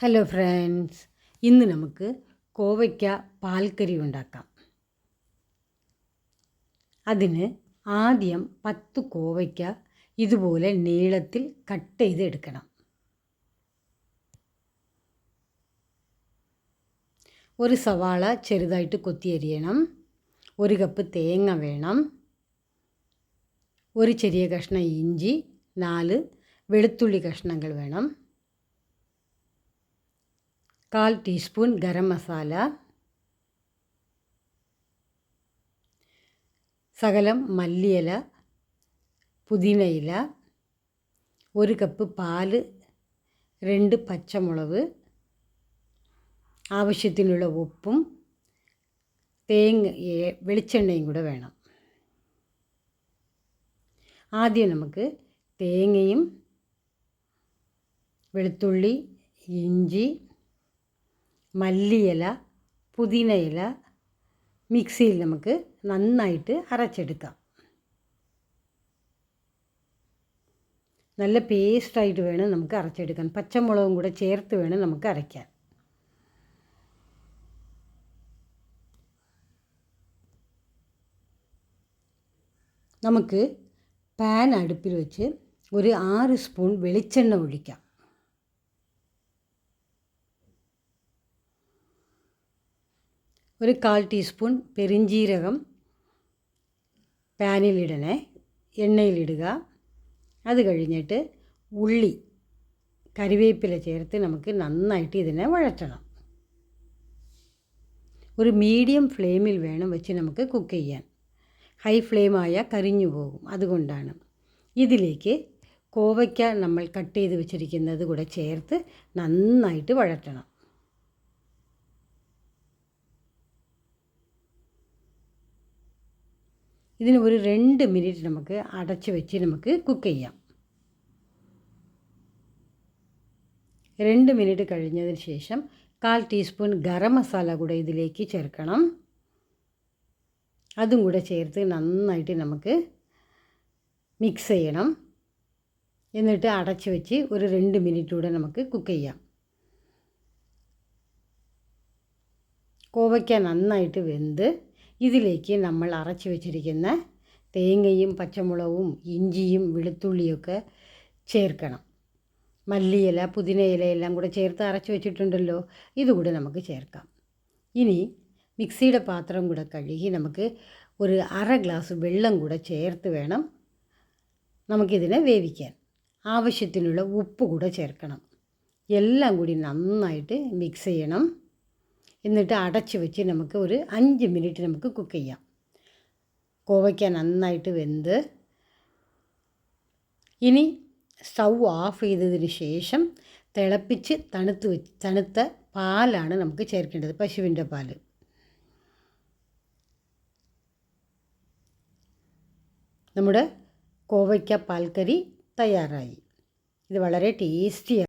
Hello friends ഇന്ന് നമുക്ക് കോവയ്ക്ക പാൽക്കരി ഉണ്ടാക്കാം. അതിന് ആദ്യം പത്ത് കോവയ്ക്ക ഇതുപോലെ നീളത്തിൽ കട്ട് ചെയ്ത് എടുക്കണം. ഒരു സവാള ചെറുതായിട്ട് കൊത്തിയരിയണം ഒരു കപ്പ് തേങ്ങ വേണം. ഒരു ചെറിയ കഷ്ണം ഇഞ്ചി. നാല് വെളുത്തുള്ളി കഷ്ണങ്ങൾ വേണം. കാൽ ടീസ്പൂൺ ഗരം മസാല സകലം മല്ലിയില പുതിനയില ഒരു കപ്പ് പാൽ രണ്ട് പച്ചമുളക് ആവശ്യത്തിനുള്ള ഉപ്പും തേങ്ങ വെളിച്ചെണ്ണയും കൂടെ വേണം ആദ്യം നമുക്ക് തേങ്ങയും വെളുത്തുള്ളി ഇഞ്ചി മല്ലിയില പുതിനയില മിക്സിയിൽ നമുക്ക് നന്നായിട്ട് അരച്ചെടുക്കാം. നല്ല പേസ്റ്റായിട്ട് വേണം നമുക്ക് അരച്ചെടുക്കാൻ. പച്ചമുളകും കൂടെ ചേർത്ത് വേണം നമുക്ക് അരയ്ക്കാൻ. നമുക്ക് പാൻ അടുപ്പിൽ വെച്ച് ഒരു ആറ് സ്പൂൺ വെളിച്ചെണ്ണ ഒഴിക്കാം. ഒരു കാൽ ടീസ്പൂൺ പെരിഞ്ചീരകം പാനിലിടണേ എണ്ണയിലിടുക. അത് കഴിഞ്ഞിട്ട് ഉള്ളി കരിവേപ്പില ചേർത്ത് നമുക്ക് നന്നായിട്ട് ഇതിനെ വഴറ്റണം. ഒരു മീഡിയം ഫ്ലെയിമിൽ വേണം വെച്ച് നമുക്ക് കുക്ക് ചെയ്യാൻ. ഹൈ ഫ്ലെയിമായ കരിഞ്ഞു പോകും അതുകൊണ്ടാണ്. ഇതിലേക്ക് കോവയ്ക്ക നമ്മൾ കട്ട് ചെയ്ത് വെച്ചിരിക്കുന്നത് കൂടെ ചേർത്ത് നന്നായിട്ട് വഴറ്റണം. ഇതിന് ഒരു രണ്ട് മിനിറ്റ് നമുക്ക് അടച്ച് വെച്ച് നമുക്ക് കുക്ക് ചെയ്യാം. രണ്ട് മിനിറ്റ് കഴിഞ്ഞതിന് ശേഷം കാൽ ടീസ്പൂൺ ഗരം മസാല കൂടെ ഇതിലേക്ക് ചേർക്കണം. അതും കൂടെ ചേർത്ത് നന്നായിട്ട് നമുക്ക് മിക്സ് ചെയ്യണം. എന്നിട്ട് അടച്ച് വെച്ച് ഒരു രണ്ട് മിനിറ്റ് കൂടെ നമുക്ക് കുക്ക് ചെയ്യാം. കോവയ്ക്ക നന്നായിട്ട് വെന്ത് ഇതിലേക്ക് നമ്മൾ അരച്ച് വെച്ചിരിക്കുന്ന തേങ്ങയും പച്ചമുളകും ഇഞ്ചിയും വെളുത്തുള്ളിയൊക്കെ ചേർക്കണം. മല്ലിയില പുതിനയില എല്ലാം കൂടെ ചേർത്ത് അരച്ച് വെച്ചിട്ടുണ്ടല്ലോ ഇതുകൂടെ നമുക്ക് ചേർക്കാം. ഇനി മിക്സിയുടെ പാത്രം കൂടെ കഴുകി നമുക്ക് ഒരു അര ഗ്ലാസ് വെള്ളം കൂടെ ചേർത്ത് വേണം നമുക്കിതിനെ വേവിക്കാൻ. ആവശ്യത്തിനുള്ള ഉപ്പ് കൂടെ ചേർക്കണം. എല്ലാം കൂടി നന്നായിട്ട് മിക്സ് ചെയ്യണം. എന്നിട്ട് അടച്ച് വെച്ച് നമുക്ക് ഒരു അഞ്ച് മിനിറ്റ് നമുക്ക് കുക്ക് ചെയ്യാം. കോവയ്ക്ക നന്നായിട്ട് വെന്ത്. ഇനി സ്റ്റൗ ഓഫ് ചെയ്തതിന് ശേഷം തിളപ്പിച്ച് തണുത്ത് വെച്ച് തണുത്ത പാലാണ് നമുക്ക് ചേർക്കേണ്ടത് പശുവിന്റെ പാൽ നമ്മുടെ കോവയ്ക്ക പാൽക്കറി തയ്യാറായി. ഇത് വളരെ ടേസ്റ്റിയാണ്